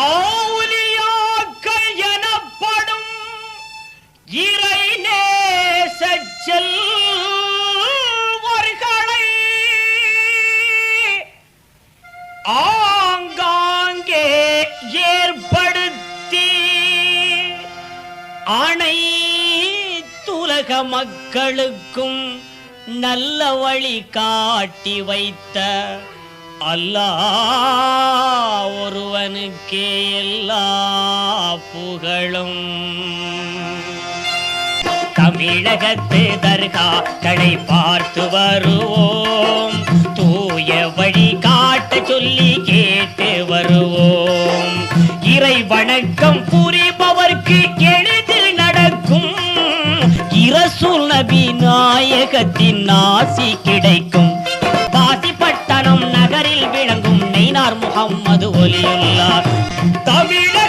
ஆவுலியாக்கள் எனப்படும் இறை நேச செல்வர்களை ஆங்காங்கே ஏற்படுத்தி அணை துலக மக்களுக்கும் நல்ல வழி காட்டி வைத்த அல்லாஹ் ஒருவனுக்கே எல்லா புகழும். தமிழகத்து தர்காக்களை பார்த்து வருவோம். தூய வழி காட்ட சொல்லி கேட்டு வருவோம். இறை வணக்கம் புரிபவர்க்கு எளிதில் நடக்கும். இரசு நபி நாயகத்தின் ஆசி கிடைக்கும். முகம்மது ஒலியுள்ளார். தமிழக